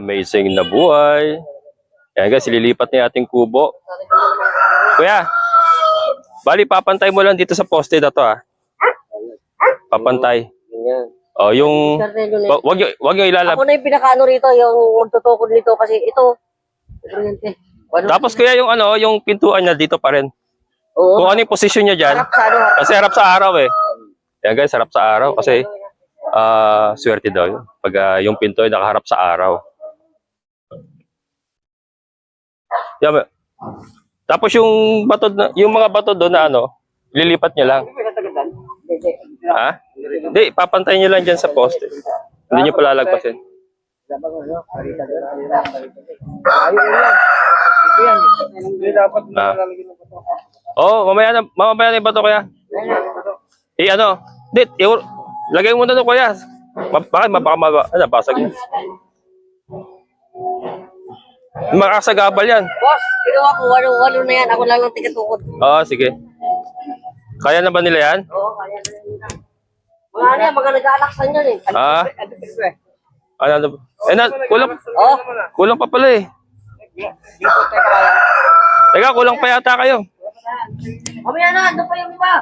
Amazing na buhay. Yan guys, ililipat na ating kubo. Kuya, bali papantay mo lang dito sa poste na to ah. Papantay. Oh, yung wag yung wag yung ilalab. Ako na yung pinakaano rito, yung magtutukod nito kasi ito. Kuryente. Ano? Tapos kuya yung ano, yung pintuan niya dito pa rin. Oo. Kung ano yung posisyon niya diyan. Ano. Kasi harap sa araw eh. Yan guys, harap sa araw kasi ah swerte daw yun. Pag ah, yung pinto ay nakaharap sa araw. Yan. Tapos yung bato na, yung mga bato doon na ano, lilipat niya lang. Ha? Hindi, papantay niyo lang diyan sa poste. Hindi niyo palalagpasin. Ah. Oh, mamaya na, mamaya na yung bato kaya. Eh ano? Dit, lagay mo na to kuya. Bakit baka maba, ano, basag. Makasagabal yan. Boss, ginawa ko, walo, walo na yan. Ako lang ang tigatukod. Oo, sige. Kaya na ba nila yan? Oo, kaya na yun. Mga ano yan, mga nag-aalaksan yan eh. Ah? Ano, ano? Eh, na, kulang, Oh, kulang pa pala eh. Teka, kulang pa yata kayo. mamaya na, doon pa yung iba.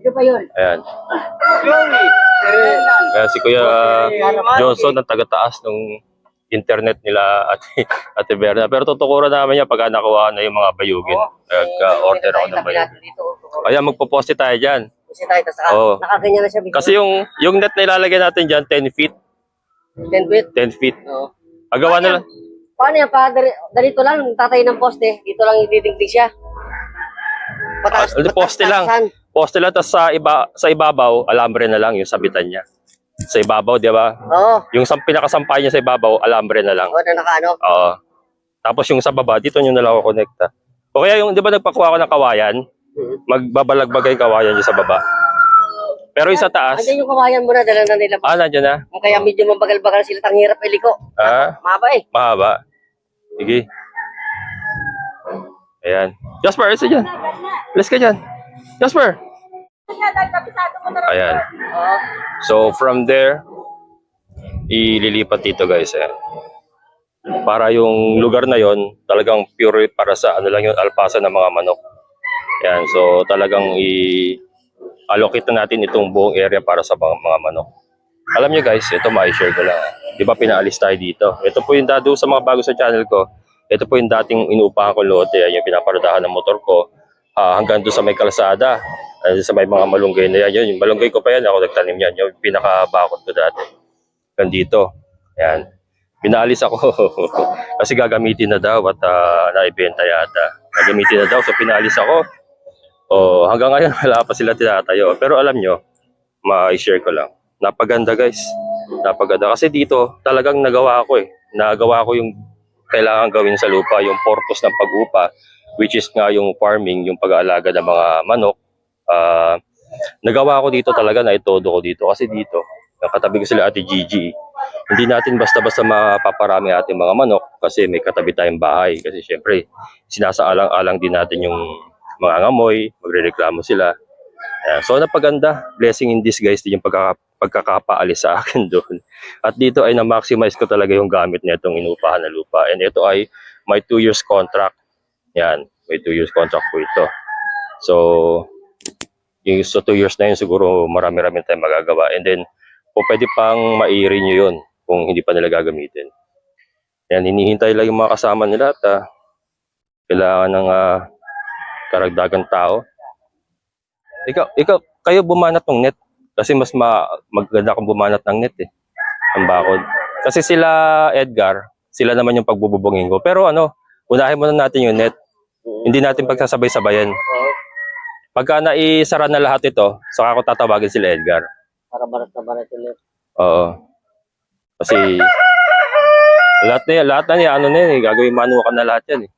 Ito pa yun. Ayan. Kaya si Kuya Johnson ang taga-taas ng internet nila at Ate Berna. Pero tutukuran namin yan pagka nakuha na yung mga bayugin. Nag-order ako ng bayugin. Dito. Kaya magpo-poste tayo dyan. Kasi tayo, tapos Oo. nakaganyan na siya. Kasi yung yung net na ilalagay natin dyan, 10 feet. 10 feet. 10 feet. Oo. Agawa na lang. Paano yan? Pa, darito lang, tatay ng poste. Dito lang ididingdig siya. Pataas, Ah, poste lang. Poste lang, tapos sa, iba, sa ibabaw, alambre na lang yung sabitan niya. Sa ibabaw, di ba? Oo. Yung sa, pinakasampay niya sa ibabaw, alambre na lang. Oo, na nakaano. Oo. Tapos yung sa baba, dito nyo na lang ako connecta. O kaya yung, di ba nagpakuha ako ng kawayan? Mhm. Magbabalagbagay kawayan niya sa baba. Pero yung sa taas, Andiyan yung kawayan mo na, dala na nila. ah, nandiyan na. Kaya medyo mabagal-bagal sila, tang hirap iliko. Ah, Mahaba eh. mahaba. Sige. Ayan. Jasper, isa dyan. Let's ka dyan. Jasper. Ayan. So, from there, ililipat dito guys. Ayan. Para yung lugar na yon talagang pure para sa ano lang yun, alpasa ng mga manok. Ayan. So, talagang i-allocate na natin itong buong area para sa mga, mga manok. Alam nyo guys, ito ma-share ko lang. Di ba pinaalis tayo dito? Ito po yung dado sa mga bago sa channel ko. Ito po yung dating inuupahan ko lote. Ayan yung pinaparadahan ng motor ko. Ah, hanggang doon sa may kalsada. Ayan, sa may mga malunggay na yan. Yun, yung malunggay ko pa yan. Ako nagtanim yan. Yung pinakabakod ko dati. Hanggang dito. Ayan. Pinaalis ako. Kasi gagamitin na daw at ah, naibenta yata. Gagamitin na daw. So pinaalis ako. Oh, hanggang ngayon wala pa sila tinatayo. Pero alam nyo, ma-share ko lang. Napaganda guys. Napaganda. Kasi dito, talagang nagawa ko eh. Nagawa ko yung kailangan gawin sa lupa, yung purpose ng pag-upa, which is nga yung farming, yung pag-aalaga ng mga manok. Ah, nagawa ko dito talaga na itodo ko dito. Kasi dito, nakatabi ko sila ate Gigi. Hindi natin basta-basta mapaparami ating mga manok kasi may katabi tayong bahay. Kasi syempre, sinasaalang-alang din natin yung mga ngamoy, magrereklamo sila. Ayan. So napaganda, blessing in disguise din yung pagkaka, pagkakapaalis sa akin doon. At dito ay na-maximize ko talaga yung gamit na itong inupahan na lupa. And ito ay may 2 years contract. Yan, may 2 years contract po ito. So, yung sa 2 years na yun siguro marami-rami tayong magagawa. And then, kung pwede pang ma-renew yun kung hindi pa nila gagamitin. Yan, hinihintay lang yung mga kasama nila at ah, kailangan ng ah, karagdagang tao. Ikaw, ikaw, kayo bumanat ng net. Kasi mas ma maganda kung bumanat ng net eh. Ang bakod. Kasi sila Edgar, sila naman yung pagbububungin ko. Pero ano, unahin muna natin yung net. Hindi natin pagsasabay-sabayan. Pagka naisara na lahat ito, saka ako tatawagin sila Edgar. Para barat na barat eh. Oo. Kasi lahat na yan, lahat na yan, ano na yan, eh, gagawin manukan na lahat yan eh.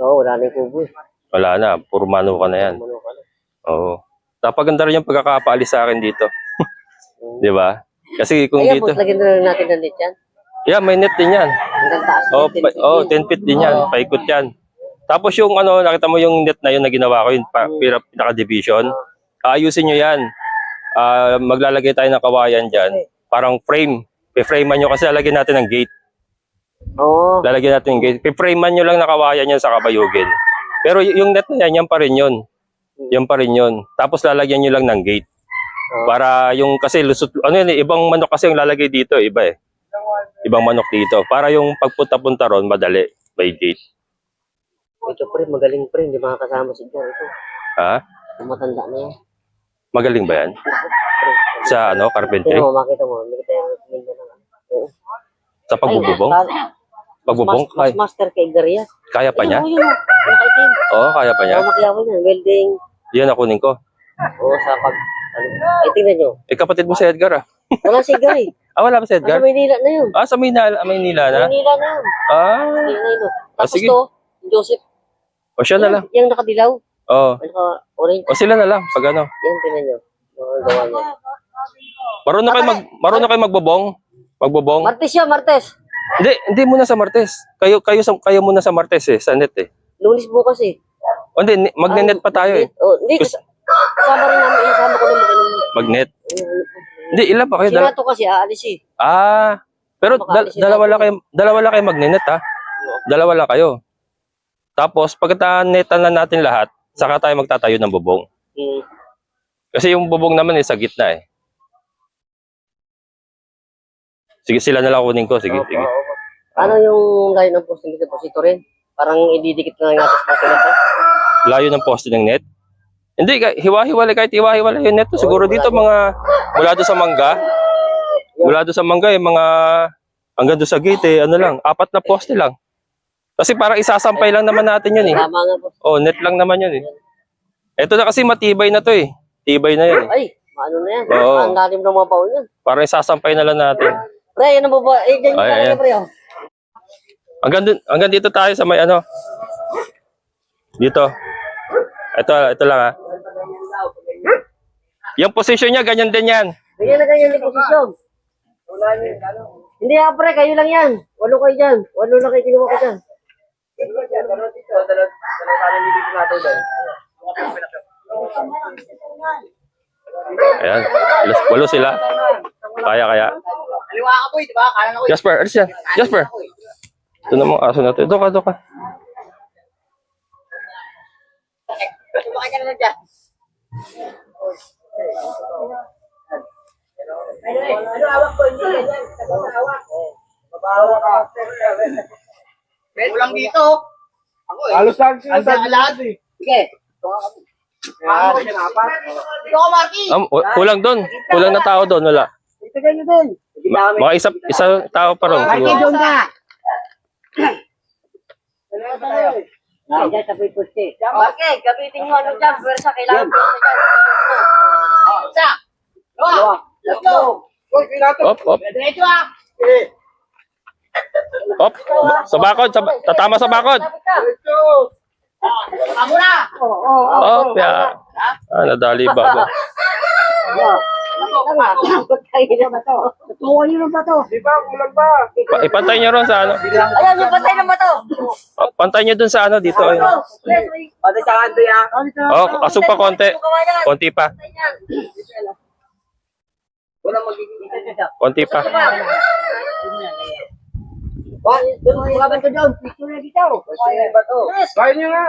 Oo, wala na yung kubo eh. Wala na, puro na yan. Ano ka na. Oo. Napaganda rin yung pagkakapaalis sa akin dito. Di ba? Kasi kung Ayan, dito, boss, lagyan na lang natin ng yan. Yeah, may net din yan. Hanggang taas. Oh, din, pa, 10 oh, feet 10 feet din yan, paikot yan. Tapos yung ano, nakita mo yung net na yun na ginawa ko, yung pa, pina- pinaka-division. Ayusin nyo yan. Ah, maglalagay tayo ng kawayan dyan. Parang frame. Pe-framean nyo kasi lalagyan natin ng gate. Oo. Lalagyan natin ng gate. Pe-framean nyo lang nakawayan yan sa kabayugin. Pero yung net na yan, yan pa rin yun. Yan pa rin yun. Tapos lalagyan nyo lang ng gate. Para yung kasi lusot, ano yun, eh, ibang manok kasi yung lalagay dito, iba eh. Ibang manok dito. Para yung pagpunta-punta ron, madali. May gate. Ito pre, magaling pre, hindi makakasama si Jar. Ito, Ha? matanda na yan. Magaling ba yan? Sa ano, carpentry? Tingnan mo, makita mo, hindi kita yung recommend na lang. Oo. Sa pagbububong? Pagbubong? mas, mas master kay Garia. kaya pa niya? Oo, kaya pa niya. Oo, makiyawan yan. Welding. Yan ang kunin ko. Oo, sa pag... Ano, ay, tingnan nyo. Eh, kapatid mo si Edgar ah. Wala si Gary. Ah, wala ba si Nasa Edgar? Maynila na yun. Ah, sa Maynila, Maynila na? Maynila na yun. Ah, yun. oh. Ah, Tapos sige. to, Joseph. o siya na lang. Yung nakadilaw. Oo. Yung naka-orange. O sila na lang, pag ano. Yan, tingnan nyo. Yung gawa niya. Marunong kayo, mag, marunong kayo magbobong? Magbobong? Martes yun, Martes. Hindi, hindi muna sa Martes. Kayo, kayo, sa- kayo muna sa Martes eh, sa net eh. Lunis bukas eh. O hindi, magnenet pa tayo eh. Oh, hindi. Kasama rin namin. Kasama ko naman. ganun. Magnet. Hindi, ilan pa kayo? Si Dal- Nato kasi aalis eh. ah, pero dal- dalawa lang kayo, dalawa lang kayo magnenet ha. Dalawa lang kayo. Tapos, pagka netan na natin lahat, saka tayo magtatayo ng bubong. Hmm. Kasi yung bubong naman eh, sa gitna eh. Sige, sila na lang kunin ko. Sige, sige. Ano yung layo ng posting dito? Posito rin? Parang ididikit na lang natin sa posting nito. Layo ng poste ng net. Hindi, ka- hiwa-hiwalay kahit hiwa-hiwalay yung net. to. Siguro dito mga, mula doon sa mangga, mula doon sa mangga eh, mga, hanggang doon sa gate eh, ano lang, apat na poste lang. Kasi parang isasampay lang naman natin yun eh. Oh, net lang naman yun eh. Ito na kasi matibay na to eh. Tibay na yun eh. Ay, maano na yan. Oo. Ang lalim ng mga baon yan. Parang isasampay na lang natin. Pre, yan ang baba. Eh, dyan yung Ay, talaga, ayan. pre. Oh. Hanggang, dun, hanggang dito tayo sa may ano. Dito. Ito, ito lang ha. Yung position niya, ganyan din yan. Ganyan na ganyan yung posisyon. Hindi ah, pre, kayo lang yan. Walo kayo dyan. Walo lang kayo kinuha ko dyan. Ayan. Walo sila. Kaya, kaya. Kaliwa ka po, di ba? Kanan ako. Jasper, alis yan. Jasper. Ito na mga aso natin. Doon ka, doon ka. Sumakay ka na lang dyan. Ano hawak ko? Hindi ganyan. Ano hawak? Babawa ka. Kulang dito. Ako eh. Halos lang sila Anda lahat eh. Sige. Ako, Dito ka, Marky. Um, kulang doon. Kulang na tao doon. Wala. Dito ganyan doon. Ma- mga isa, isa tao pa ron. Marky, doon ka. Ay, dyan sa may poste. Marky, Gamitin nyo ano dyan. Pwersa, kailangan pwersa dyan. Oh, isa. Dalawa. Tatlo. Uy, pinato. Op, op, Diretso ah. op. Sa bakod. Sa, tatama sa bakod. Diretso. Ako na. Op, ya. Ah, nadali ba? Tama. Ba to? Tuwa niyo na ba to? Di ba? Kulang. Pa- ipantay nyo ron sa ano. Ayan, yung patay na ba to? Oh, Pantay nyo dun sa ano dito. Ayun. Pati sa kanto ya. Oh, asok pa konti. Konti pa. Walang magiging Konti pa. Oh, doon mga ba to doon? Picture na dito. Picture ba to? Kaya nyo nga.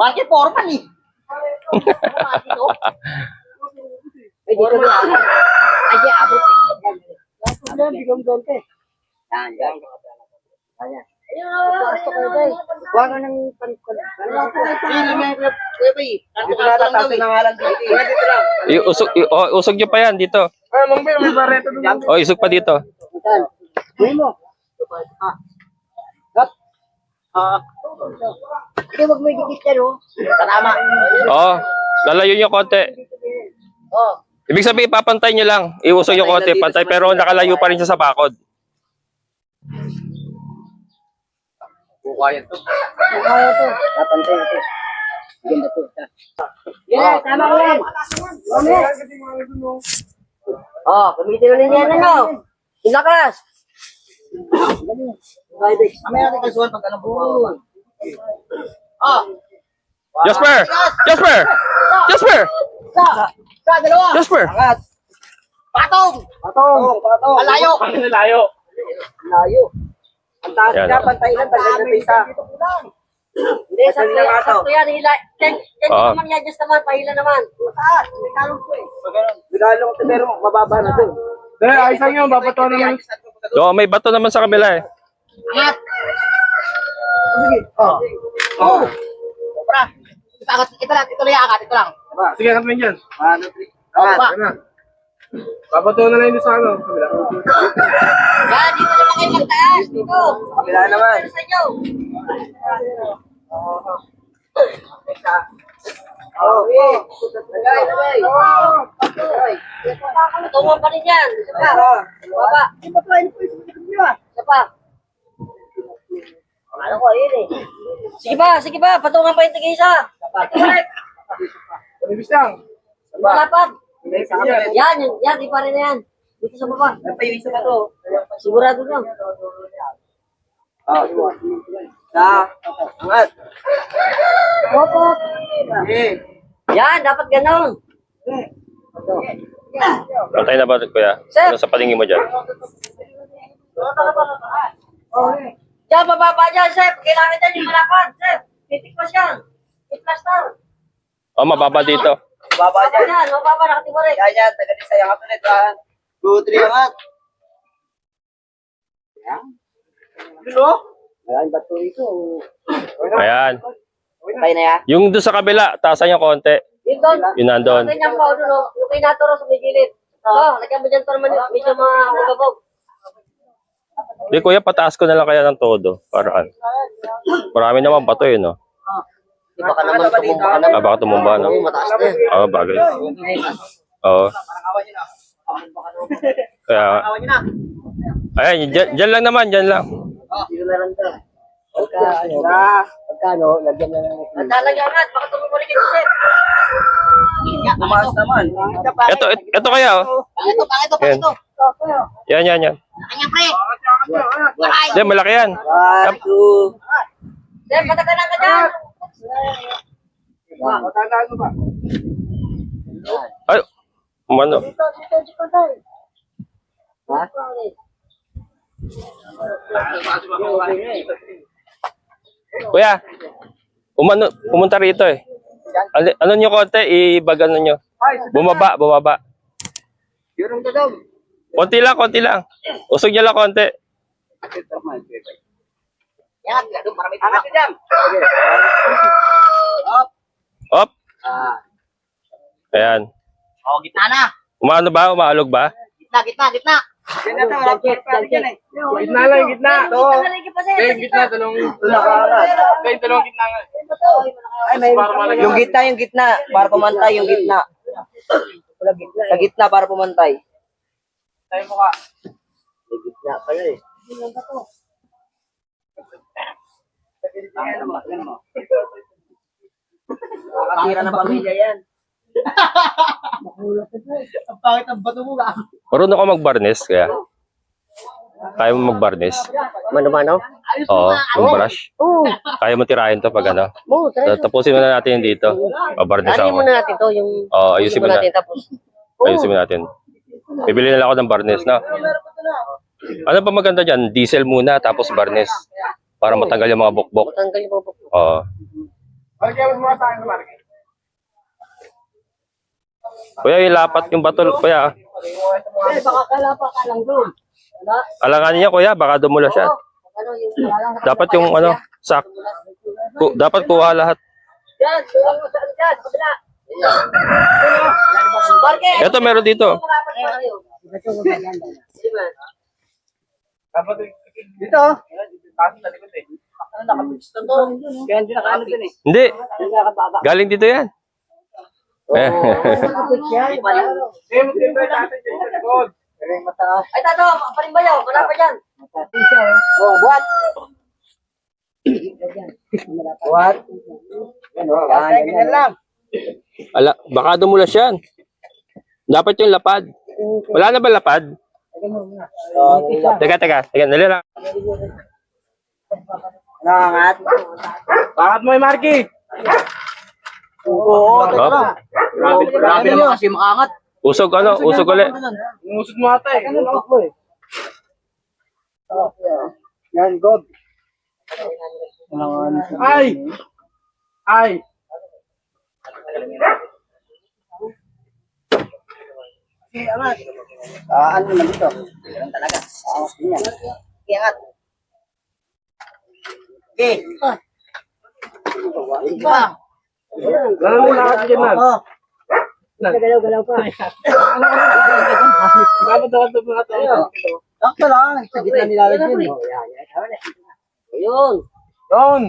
Bakit formal eh? Ay, dito na. Ay, di, abot. Ano, bigong donte. Yan, yan. Gusto ko ito eh. Huwag ka ng panikon. Sino may kuya ba eh? Na na nga lang dito. eh. Dito lang. Iusog, i- oh, usog nyo pa yan dito. Ah, Mang may doon. Oh, isog pa dito. Kuya mo. Ah. Cut. Ah. Hindi, wag mo ikikit yan, oh. Tama. Oh, lalayo nyo konti. Oh. Ibig sabihin, papantay nyo lang. Iusog nyo konti, pantay. Pero nakalayo pa rin siya sa bakod. Kaya to. Kaya to. Papantay ito. Ganda to. Yeah, tama ko yan. Oh, gamitin na ninyo yan, ano? Ilakas. Mamaya natin kasuhan pag alam po. Oh. Jasper! Jasper! Jasper! Sa! Sa, dalawa! Jasper! Patong! Patong! Patong! Alayo! Layo. Layo! Ang taas Yan, niya, oh. pantay lang, tanggal na isa. Hindi, sakto, Madali lang ata. sakto yan. Hila. Yan, yan Oo. naman yan. Just naman, pahila naman. Taas, may kalong ko eh. Regalong to, pero mababa na to. Dahil ayos lang yun, babato naman. Oo, may bato naman sa kabila eh. Angat! Sige. Oh. Oh. Sobra. Ito, angat. ito lang, ito lang angat, ito lang. Sige, kat mo yun dyan. Ano, three. Angat. Ayun na. Na lang yun sa ano. kabila. Yan, dito naman kayo magtaas. Dito. Kabila naman. Sa inyo. Oh, eh. Lagay, lagay. Lagay. Patungan pa rin yan. Isa pa. Baba. Isa pa. Ano ko, yun eh. Sige ba, sige ba. Patungan pa yung tigisa. Ito ulit. Ibis lang. Malapad. May sa kabila. Yan, yan, yan. Di pa rin na yan. Dito sa baba. Yung isa pa to? Sigurado nyo. Oh, sa, angat. Opo. Eh. Yan, dapat ganon. Pantay na ba, kuya? Sir. Ano sa paningin mo dyan? Oh. Diyan, bababa dyan, sir. Kailangan dyan yung malapad, sir. Titikmas yan. I-plaster. Oh, mababa dito. Baba Bababa dyan. yan, bababa nakatiwarik. Yan, yan. Taga-disay angat ulit. One, two, three, angat. Yan. Ano? Ayan, ba't to ito? Ayan. Okay na yan? Yung doon sa kabila, taasan yung konti. Yun doon. Yun nandun. Ganyan pa, ano, no? yung kay Natoro sa may gilid. Oh, lagyan mo dyan para man, medyo ma- mababog. Di kuya, pataas ko na lang kaya ng todo. Paraan. Marami naman bato yun, no? Di ba ka naman tumumba ka Ah, baka tumumba, no? Mataas na. Oo, bagay. Oo. Kaya, na. ayan, dyan, dyan lang naman, dyan lang. Dito na lang to. Pagka, ano, pagkano, lagyan na lang. Ang talaga nga, baka tumumulik ito, sir. Tumaas naman. Ito, ito, ito kaya, oh. Pangito, Yan. pangito. Yan, yan, yan. Kanya pre. Hindi, malaki yan. One, two. Sir, matagalan ka dyan. Ay, umano. Ha? Kuya, umano, pumunta rito eh. Ano, ano nyo konti, ibagano nyo. Bumaba, bumaba. Konti lang, konti lang. Usog nyo lang konti. Yan, gado para may Angat dyan. Up. Op, Ah. ayan. Oh, gitna na. Umano ba? Umaalog ba? Gitna, gitna, gitna. Gitna to, wala pa eh. Gitna lang, gitna. Lang gitna. Kaya yung dalawang gitna nga. Ay, may yung gitna, yung gitna, para pumantay yung gitna. Sa gitna para pumantay. Tayo mo ka. Sa gitna pala eh. Nakakasira ng pamilya yan. Ang pangit ang bato mo ba? Marunong ka mag-varnish, kaya. Kaya mo mag-varnish? Mano-mano? Oo, mag-brush. Oo. Kaya mo tirahin to pag ano. Oo, try. Tapusin muna natin yung dito. Ano ako. muna natin to, yung... Oo, ayusin mo na. natin tapos. Ayusin mo natin. Bibili na lang ako ng varnish na. Ano pa maganda dyan? Diesel muna, tapos varnish. Para matanggal yung mga bukbok. Tanggal yung. Oo. Tayo sa market. Kuya, yung lapat yung bato. Kuya, Eh, baka kalapa ka lang doon. Wala. alanganin niya kuya, baka dumula siya. Ano yung... Dapat yung ano, sak. Ku- dapat kuha lahat. Yan, tuwang mo sa ano dyan, kabila. Ito meron dito. Malapad pa kayo. Sige, man. Dapat Dito. eh. Kaya hindi nakaano dun eh. Hindi. Galing dito yan. Eh. Hindi dito. Ay, tato, parimbayaw, wala pa dyan. Oh, buhat. Buhat. Yan, yan, ganyan lang. Ala, baka dumulas yan. Dapat yung lapad. Wala na ba lapad? Teka, teka. Teka, dali lang. Nangangat. Bakit mo eh, Marky? Oo, Up. Grabe, Grabe naman kasi makangat. Usog ano? Usog ulit. Ngusod mo ata eh. Yan, God. Ay! Ay! Ah, ano naman dito? Ganun talaga. Ah, ganyan. Iangat. Okay. Iba. Gano'n mo lakas dyan man. Oo. Galaw-galaw pa. Dapat dapat dapat mga tayo. Sakto lang. Sa gitna nilalagyan. Ayun. Doon!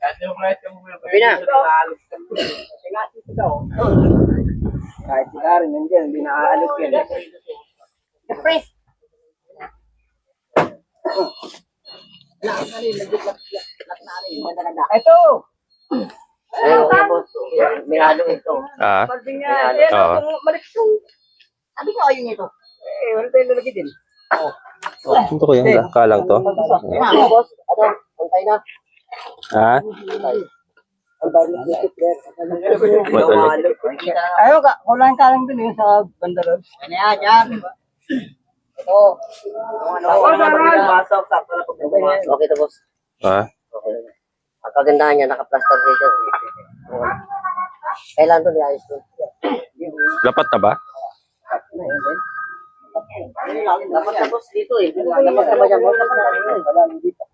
Kahit yung price Kahit si Karen nandiyan, hindi naaalok yan. Ito! Ayun. May halo ito. Ah. Parding nga. Yan, Oo. kung maliksong. Sabi ko, ayun ito. Eh, wala tayong lalagay din. Ito ko yan. Kalang to. Na, boss. Ano? Antay na. Ha? Antay Matuloy. Ayaw ka, kulang ka lang din yun sa bandaron. Ano yan, yan. Ito. Ano, Oh, sakto na pag Okay to, boss. Ha? Okay. Ang kagandahan niya, naka-plaster dito. Kailan to niayos to? Lapat na ba? Dapat na, boss, dito eh. Dapat na ba dyan, boss? Dapat na dito eh.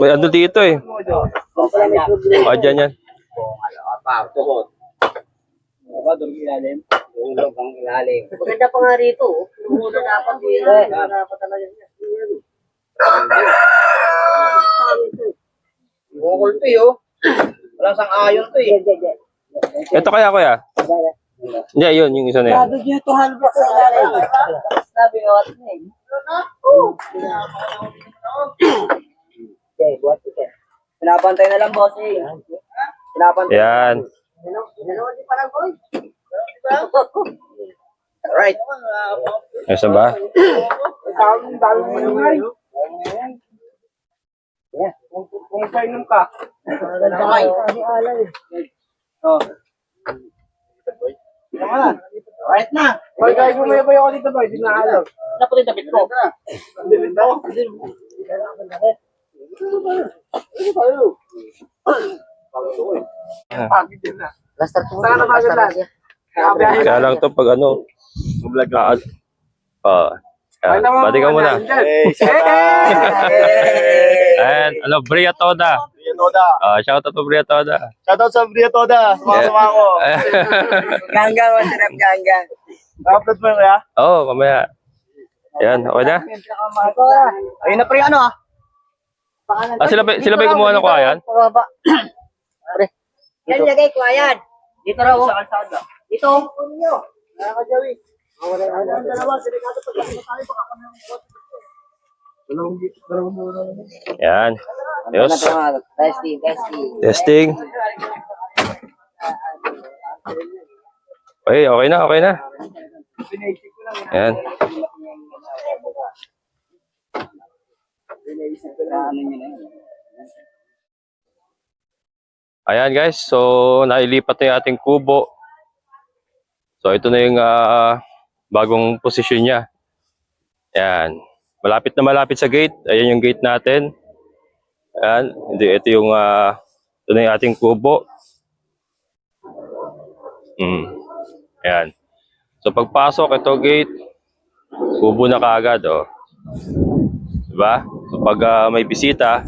May ano dito eh. Ah, dyan yan. Maganda pa nga rito. oh. Lumulo dapat dito. Dapat talaga niya. Bukol to eh, oh. Walang sang ayon to eh. Ito kaya kuya? Hindi, yun. Yung isa na yan. Sabi niyo ito halbak sa ilalim. Sabi nga what na eh. Okay, buhat ito. Pinapantay na lang, boss eh. Pinapantay. Yan. Alright. Ayos na ba? Ay. Kung kainom ka. Kamay. Oh. Tama na. Alright na. Pag guys, bumaybay ako dito boy, di naalog. Ano po rin tapit ko? Daw. Pagod din na. Plaster po. Ka nakagandan? Kakabiyahe Kaya lang to pag ano. Ah, ah. Ah, Bati ka muna. Hey! And, ano, Bria Toda. Toda. Ah, shout out to Bria Toda. Shoutout sa Bria Toda. Sumakasama ko. Gangga, masarap gangga. Na-upload mo yun kaya? Oo, oh, mamaya. Yan, okay na? Ayun na pre, ano ah? Ah, sila ba, sila ba yung gumawa ng kuhayan? Pababa. Pre. Yan, lagay ko, ayan. Dito raw. oh. Dito. Punyo. Nakakajawi. Wala ang dalawa, delikado pag tayo baka kami Yan. Ayos. Testing, testing. Testing. Okay, okay na, okay na. Yan. Ayan guys, so nailipat na yung ating kubo. So ito na yung ah, bagong posisyon niya. Ayan. Malapit na malapit sa gate. Ayan yung gate natin. Ayan. Hindi, ito yung ah, ito na yung ating kubo. Mm. Ayan. So pagpasok ito gate, kubo na kaagad oh. Diba? So pag ah, may bisita,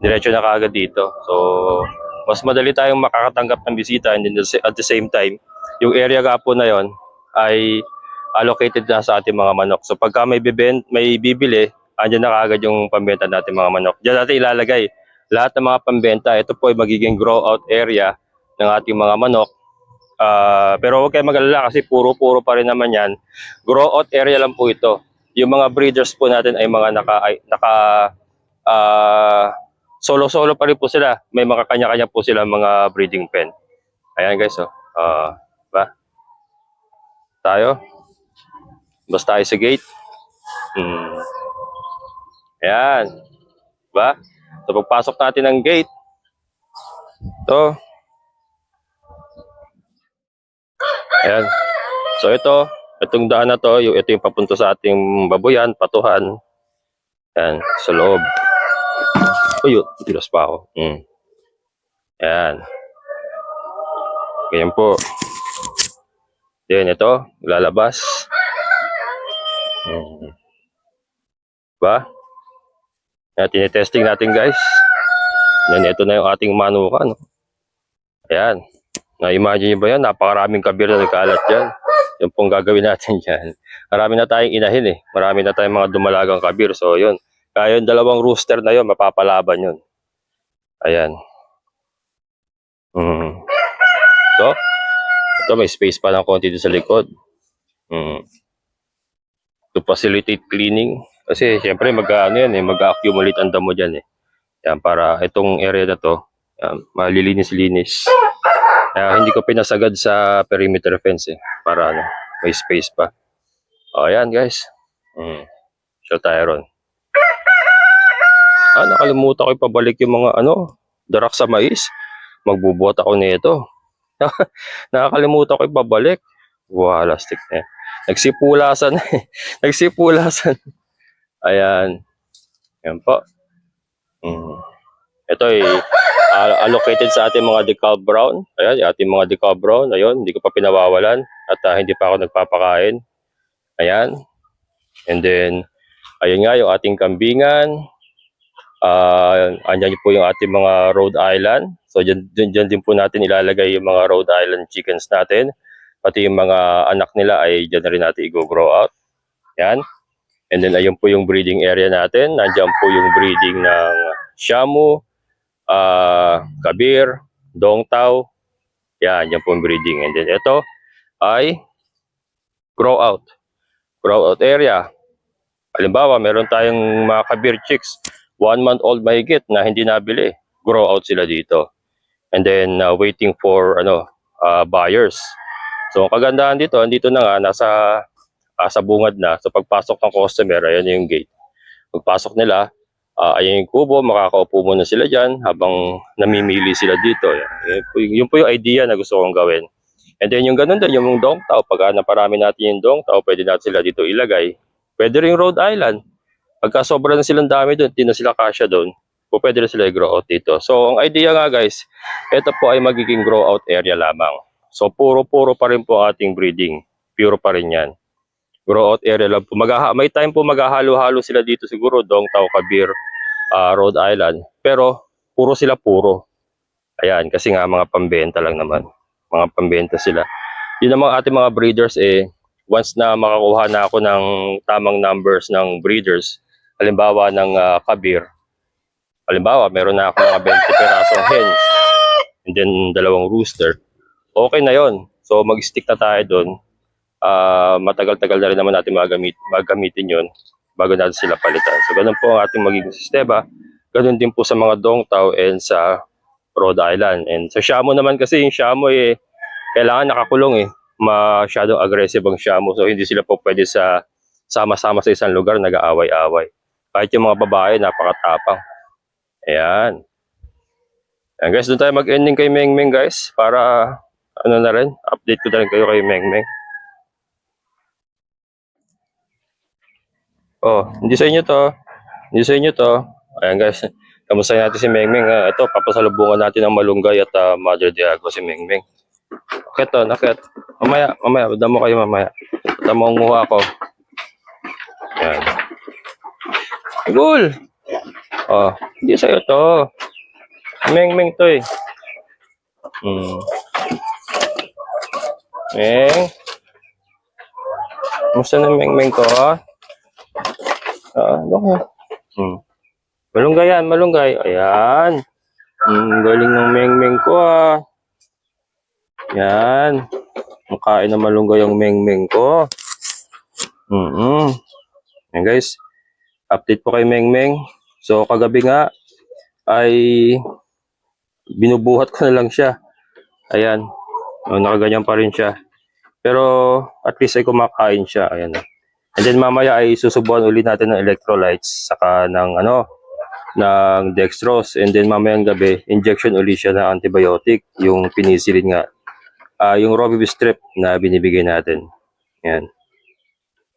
diretso na kaagad dito. So mas madali tayong makakatanggap ng bisita and then at the same time, yung area nga po na yon ay allocated na sa ating mga manok. So pagka may bibent, may bibili, andyan na kaagad yung pambenta natin mga manok. Diyan natin ilalagay lahat ng mga pambenta. Ito po ay magiging grow out area ng ating mga manok. Ah, pero huwag kayo mag-alala kasi puro-puro pa rin naman yan. Grow out area lang po ito. Yung mga breeders po natin ay mga naka, naka uh, solo-solo pa rin po sila. May mga kanya-kanya po sila mga breeding pen. Ayan guys, oh. Uh, ba? Tayo. Basta tayo sa gate. Hmm. Ayan. Ba? So pagpasok natin ng gate, to. Ayan. So ito, itong daan na to, yung, ito yung papunta sa ating babuyan, patuhan. Ayan, sa loob. Uy, tilas pa ako. Mm. Ayan. Ganyan po. Then ito, lalabas. Hmm. Ba? Yan, tinitesting natin guys. Yan, ito na yung ating manukan. Ayan. Na-imagine nyo ba yan? Napakaraming kabir na nagkalat dyan. Yung pong gagawin natin dyan. Marami na tayong inahin eh. Marami na tayong mga dumalagang kabir. So yun. Kaya yung dalawang rooster na yun, mapapalaban yun. Ayan. Hmm. So, ito may space pa ng konti dito sa likod. Hmm. To facilitate cleaning. Kasi syempre mag ano yan eh, mag-accumulate ang damo diyan eh. Yan para itong area na to, yan, malilinis-linis. Kaya hindi ko pinasagad sa perimeter fence eh para ano, may space pa. O yan guys. Hmm. Show tayo ron. Ah, nakalimutan ko ipabalik yung mga ano, darak sa mais. Magbubuhat ako nito. Nakakalimutan ko ipabalik. Wala, stick na yan. Nagsipulasan na eh. Nagsipulasan. Ayan. Yan po. Mm. Ito al- allocated sa ating mga decal brown. Ayan, ating mga decal brown. Ayun, hindi ko pa pinawawalan. At ah, hindi pa ako nagpapakain. Ayan. And then, ayun nga yung ating kambingan. Ah, andyan po yung ating mga Rhode Island. So dyan, dyan din po natin ilalagay yung mga Rhode Island chickens natin. Pati yung mga anak nila ay dyan na rin natin i-grow out. Yan. And then ayun po yung breeding area natin. Nandyan po yung breeding ng Shamu, ah Kabir, Dongtao. Yan, yan po yung breeding. And then ito ay grow out. Grow out area. Halimbawa, meron tayong mga Kabir chicks one month old mahigit na hindi nabili. Grow out sila dito. And then uh, waiting for ano uh, buyers. So ang kagandahan dito, andito na nga nasa ah, sa bungad na. So pagpasok ng customer, ayan yung gate. Pagpasok nila, ah, ayan yung kubo, makakaupo muna sila diyan habang namimili sila dito. Yun, po, yung- idea na gusto kong gawin. And then yung ganun din, yung dong tao, pag uh, naparami natin yung dong tao, pwede natin sila dito ilagay. Pwede rin Rhode Island. Pagka sobra na silang dami doon, hindi na sila kasya doon, pwede na sila i-grow out dito. So, ang idea nga guys, ito po ay magiging grow out area lamang. So, puro-puro pa rin po ating breeding. Pure pa rin yan. Grow out area lang po. Maghaha may time po maghahalo-halo sila dito siguro, Dong, Tao, Kabir, ah, Rhode Island. Pero, puro sila puro. Ayan, kasi nga mga pambenta lang naman. Mga pambenta sila. Yun ang mga ating mga breeders eh, once na makakuha na ako ng tamang numbers ng breeders, halimbawa ng ah, kabir, halimbawa meron na ako mga 20 perasong hens, and then dalawang rooster, okay na yon. So mag-stick na tayo doon. Ah, matagal-tagal na rin naman natin magamit, magamitin yon bago natin sila palitan. So ganun po ang ating magiging sistema. Ganun din po sa mga Dongtao and sa Rhode Island. And sa Shamu naman kasi yung Shamu eh, kailangan nakakulong eh masyadong aggressive ang Shamu. So, hindi sila po pwede sa sama-sama sa isang lugar, nag-aaway-away. Kahit yung mga babae, napakatapang. Ayan. Ayan guys, doon tayo mag-ending kay Meng Meng guys. Para, ano na rin, update ko na rin kayo kay Meng Meng. Oh, hindi sa inyo to. Hindi sa inyo to. Ayan guys, kamusta natin si Meng Meng. Ah, ito, papasalubungan natin ng Malunggay at ah, Mother Diago si Meng Meng. Nakit to, nakit. Mamaya, mamaya, damo kayo mamaya. Damo ang nguha ko. Yan. Gul! Oh, hindi sa'yo to. Meng-meng to eh. Hmm. Meng. Musta na meng-meng ko, ah? Ano? Hmm. Malunggay yan, malunggay. Ayan. Hmm, galing ng meng-meng ko, ah. Yan. Ang kain na malunggay yung meng-meng ko. Mm Yan guys. Update po kay Meng-Meng. So kagabi nga ay binubuhat ko na lang siya. Ayan. Oh, nakaganyan pa rin siya. Pero at least ay kumakain siya. Ayan. And then mamaya ay susubuan ulit natin ng electrolytes saka ng ano ng dextrose and then mamayang gabi injection ulit siya ng antibiotic yung penicillin nga ah, yung Robbie strip na binibigay natin. Yan.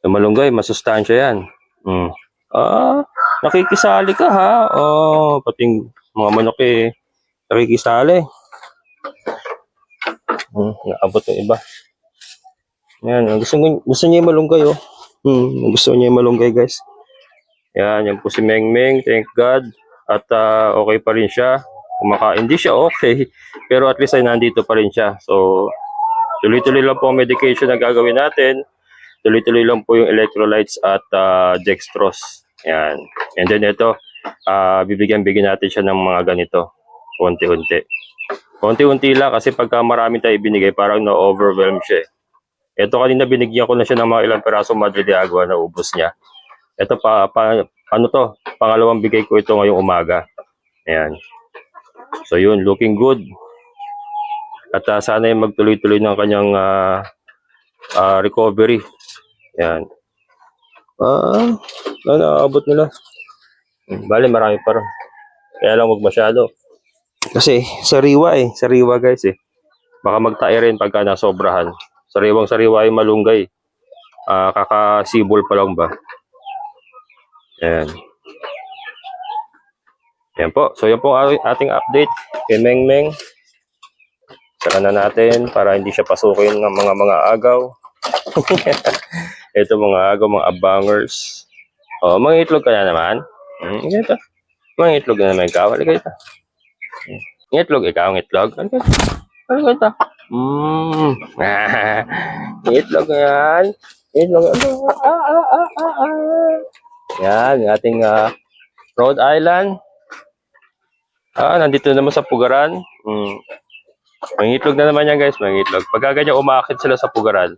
Yung malunggay, masustansya yan. Mm. Ah, nakikisali ka ha. Oh, pating mga manok eh. Nakikisali. Hmm, naabot yung iba. Yan, gusto, gusto niya malunggay oh. Hmm, gusto niya yung malunggay guys. Yan, yan po si Meng Meng, thank God. At ah, okay pa rin siya. Kumaka hindi siya okay, pero at least ay nandito pa rin siya. So, tuloy-tuloy lang po ang medication na gagawin natin. Tuloy-tuloy lang po yung electrolytes at ah, dextrose. Yan. And then ito, ah, bibigyan-bigyan natin siya ng mga ganito. Unti-unti. Unti-unti lang kasi pagka marami tayo ibinigay, parang na-overwhelm siya. eh. Ito kanina binigyan ko na siya ng mga ilang perasong Madre de Agua na ubos niya. Ito pa, pa ano to, pangalawang bigay ko ito ngayong umaga. Ayan. So yun, looking good. At ah, sana ay magtuloy-tuloy ng kanyang ah, ah, recovery. Ayan. Ah, na naabot nila. Bale, marami pa rin. Kaya lang wag masyado. Kasi sariwa eh, sariwa guys eh. Baka magtae rin pagka nasobrahan. Sariwang sariwa yung malunggay. Ah, kakasibol pa lang ba? Ayan. Yan po. So, yan po ating update kay Meng Meng. Saka na natin para hindi siya pasukin ng mga mga agaw. Ito mga agaw, mga abangers. Oh, mga itlog ka na naman. Hmm, ito. Mga itlog na naman ikaw. Halika ito. Hmm. Itlog, ikaw ang itlog. Halika ito. Halika ito. Mmm. itlog yan. Itlog. Ah, ah, ah, ah, ah. Yan, ating ah, Rhode Island. Ah, nandito naman sa Pugaran. Mm. Mangingitlog na naman yan guys, mangingitlog. Pagka ganyan umakit sila sa Pugaran,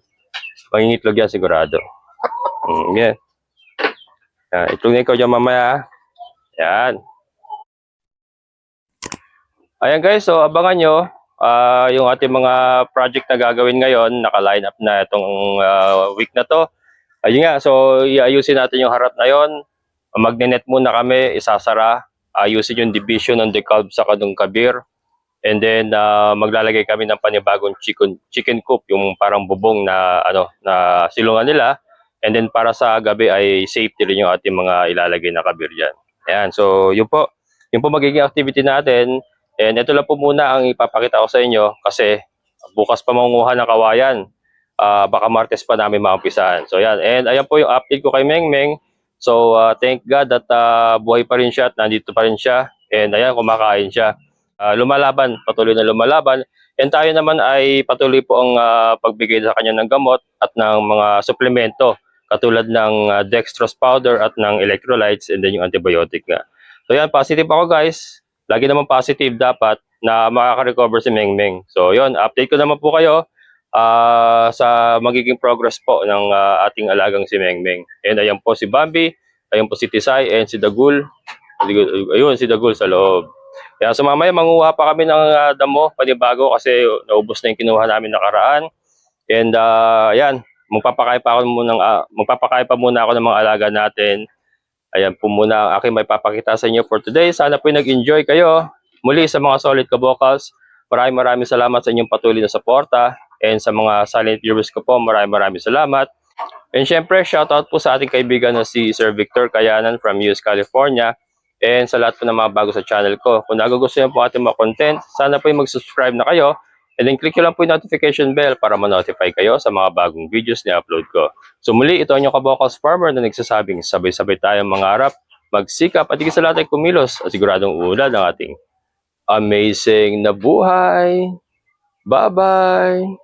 mangingitlog yan sigurado. Mm, yan. Yan, itlog na ikaw dyan mamaya. ah. Yan. Ayan guys, so abangan nyo ah, yung ating mga project na gagawin ngayon. Naka-line up na itong ah, week na to. Ayun nga, so iayusin natin yung harap na yon. Magnenet muna kami, isasara. Ayusin yung division ng decalb sa kanong kabir. And then ah, maglalagay kami ng panibagong chicken chicken coop, yung parang bubong na ano na silungan nila. And then para sa gabi ay safety rin yung ating mga ilalagay na kabir diyan. Ayan, so yun po. Yun po magiging activity natin. And ito lang po muna ang ipapakita ko sa inyo kasi bukas pa mangunguha ng kawayan. Ah, baka Martes pa namin maumpisahan. So yan. And ayan po yung update ko kay Meng Meng. So ah, thank God that ah, buhay pa rin siya at nandito pa rin siya. And ayan, kumakain siya. Ah, lumalaban, patuloy na lumalaban. And tayo naman ay patuloy po ang ah, pagbigay sa kanya ng gamot at ng mga suplemento katulad ng ah, dextrose powder at ng electrolytes and then yung antibiotic nga. So yan, positive ako guys. Lagi naman positive dapat na makaka-recover si Meng Meng. So yun, update ko naman po kayo ah, sa magiging progress po ng ah, ating alagang si Meng Meng. And ayan po si Bambi, ayan po si Tisay, and si Dagul. Ayun, si Dagul sa loob. Kaya so mamaya manguha pa kami ng ah, damo, panibago kasi naubos na yung kinuha namin nakaraan. And ah, ayan, magpapakain pa ako muna ah, magpapakain pa muna ako ng mga alaga natin. Ayan po muna ang aking may papakita sa inyo for today. Sana po nag-enjoy kayo. Muli sa mga solid kabokals, maraming maraming salamat sa inyong patuloy na suporta. And sa mga silent viewers ko po, maraming maraming salamat. And syempre, shoutout po sa ating kaibigan na si Sir Victor Kayanan from US, California. And sa lahat po ng mga bago sa channel ko. Kung nagugustuhan po ating mga content, sana po yung mag-subscribe na kayo. And then click nyo lang po yung notification bell para ma-notify kayo sa mga bagong videos na upload ko. So muli, ito ang inyong kabokals farmer na nagsasabing sabay-sabay tayong mangarap, magsikap at higit sa lahat ay kumilos at siguradong uunlad ang ating amazing na buhay. Bye-bye!